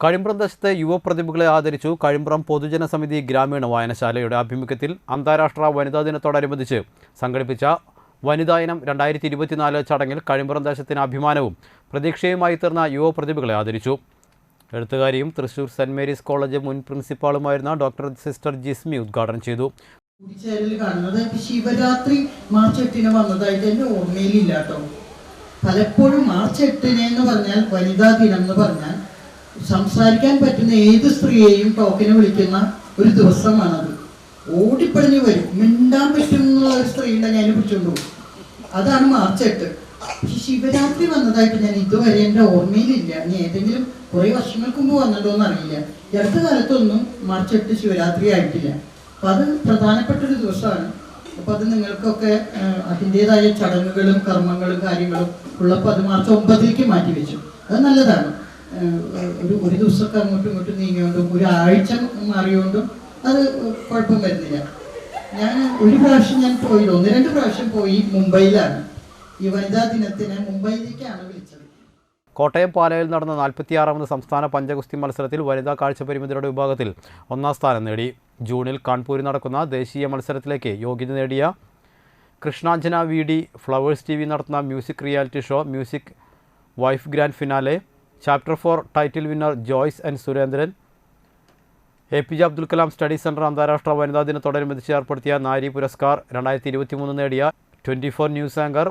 കഴിമ്പ്രം ദേശത്തെ യുവപ്രതിഭകളെ ആദരിച്ചു കഴിമ്പ്രം പൊതുജന സമിതി ഗ്രാമീണ വായനശാലയുടെ ആഭിമുഖ്യത്തിൽ അന്താരാഷ്ട്ര വനിതാ ദിനത്തോടനുബന്ധിച്ച് സംഘടിപ്പിച്ച വനിതാ ഇനം രണ്ടായിരത്തി ഇരുപത്തിനാല് ചടങ്ങിൽ കഴിമ്പ്രം ദേശത്തിന് അഭിമാനവും പ്രതീക്ഷയുമായി തീർന്ന യുവപ്രതിഭകളെ ആദരിച്ചു. എഴുത്തുകാരിയും തൃശൂർ സെന്റ് മേരീസ് കോളേജ് മുൻ പ്രിൻസിപ്പാളുമായിരുന്ന ഡോക്ടർ സിസ്റ്റർ ജിസ്മി ഉദ്ഘാടനം ചെയ്തു. ശിവരാത്രി മാർച്ച് എട്ടിന് വന്നതായിട്ട് എന്റെ പലപ്പോഴും മാർച്ച് എട്ടിന് എന്ന് പറഞ്ഞാൽ വനിതാ ദിനം എന്ന് പറഞ്ഞാൽ സംസാരിക്കാൻ പറ്റുന്ന ഏത് സ്ത്രീയെയും ടോക്കിന് വിളിക്കുന്ന ഒരു ദിവസമാണത്. ഓടിപ്പടിഞ്ഞു വരും. മിണ്ടാൻ പറ്റും എന്നുള്ള ഒരു സ്ത്രീ ഉണ്ടെങ്കിൽ അതിനെ പോകും. അതാണ് മാർച്ച് എട്ട്. ശിവരാത്രി വന്നതായിട്ട് ഞാൻ ഇതുവരെ എന്റെ ഓർമ്മയിലില്ല. ഇനി ഏതെങ്കിലും കുറേ വർഷങ്ങൾക്ക് മുമ്പ് വന്നതോ എന്നറിയില്ല. അടുത്ത കാലത്തൊന്നും മാർച്ച് എട്ട് ശിവരാത്രി ആയിട്ടില്ല. അപ്പൊ അത് പ്രധാനപ്പെട്ട ഒരു ദിവസമാണ്. അപ്പൊ അത് നിങ്ങൾക്കൊക്കെ അതിന്റെതായ ചടങ്ങുകളും കർമ്മങ്ങളും കാര്യങ്ങളും ഉള്ളപ്പോൾ അത് മാർച്ച് ഒമ്പതിലേക്ക് മാറ്റി വെച്ചു അത് നല്ലതാണ്. ഒരു ഒരു ദിവസമൊക്കെ അങ്ങോട്ടും ഇങ്ങോട്ടും നീങ്ങിയോണ്ടും ഒരു ആഴ്ച മാറിയോണ്ടും അത് കുഴപ്പം വരുന്നില്ല. ഞാൻ ഒരു പ്രാവശ്യം ഞാൻ പോയി ഒന്ന് രണ്ട് പ്രാവശ്യം പോയി മുംബൈയിലാണ്. ഈ വനിതാ ദിനത്തിന് മുംബൈയിലേക്കാണ് വിളിച്ചത്. കോട്ടയം പാലയിൽ നടന്ന നാൽപ്പത്തിയാറാമത് സംസ്ഥാന പഞ്ചഗുസ്തി മത്സരത്തിൽ വനിതാ കാഴ്ച പരിമിതിയുടെ വിഭാഗത്തിൽ ഒന്നാം സ്ഥാനം നേടി. ജൂണിൽ കാൺപൂരിൽ നടക്കുന്ന ദേശീയ മത്സരത്തിലേക്ക് യോഗ്യത നേടിയ Krishnanjana V D Flowers T V നടത്തുന്ന music reality show music wife grand finale chapter four title winner Joyce and Surendran A P J Abdul Kalam study centre അന്താരാഷ്ട്ര വനിതാ ദിനത്തോടനുബന്ധിച്ച് ഏർപ്പെടുത്തിയ നാരി പുരസ്കാർ രണ്ടായിരത്തി ഇരുപത്തി മൂന്ന് നേടിയ twenty four news anchor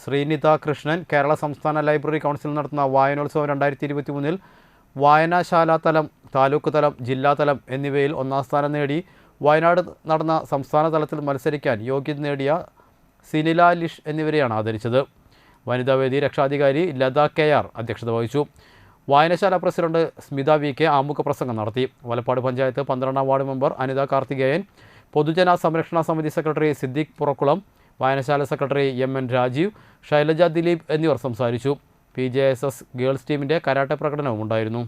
Sreenitha Krishnan Kerala സംസ്ഥാന ലൈബ്രറി കൗൺസിൽ നടത്തുന്ന വായനോത്സവം രണ്ടായിരത്തി ഇരുപത്തി മൂന്നിൽ വായനാശാല തലം താലൂക്ക് തലം ജില്ലാ തലം എന്നിവയിൽ ഒന്നാം സ്ഥാനം നേടി. വയനാട് നടന്ന സംസ്ഥാന തലത്തിൽ മത്സരിക്കാൻ യോഗ്യത നേടിയ സിനില ലിഷ് എന്നിവരെയാണ് ആദരിച്ചത്. വനിതാവേദി രക്ഷാധികാരി ലത കെ ആർ അധ്യക്ഷത വഹിച്ചു. വായനശാല പ്രസിഡന്റ് സ്മിത വി കെ ആമുഖ പ്രസംഗം നടത്തി. വലപ്പാട് പഞ്ചായത്ത് പന്ത്രണ്ടാം വാർഡ് മെമ്പർ അനിത കാർത്തികേയൻ പൊതുജന സംരക്ഷണ സമിതി സെക്രട്ടറി സിദ്ദീഖ് പുറക്കുളം വായനശാല secretary M N Rajeev Shailaja Dileep എന്നിവർ സംസാരിച്ചു. P J S S girls ടീമിന്റെ കരാട്ടെ പ്രകടനവും ഉണ്ടായിരുന്നു.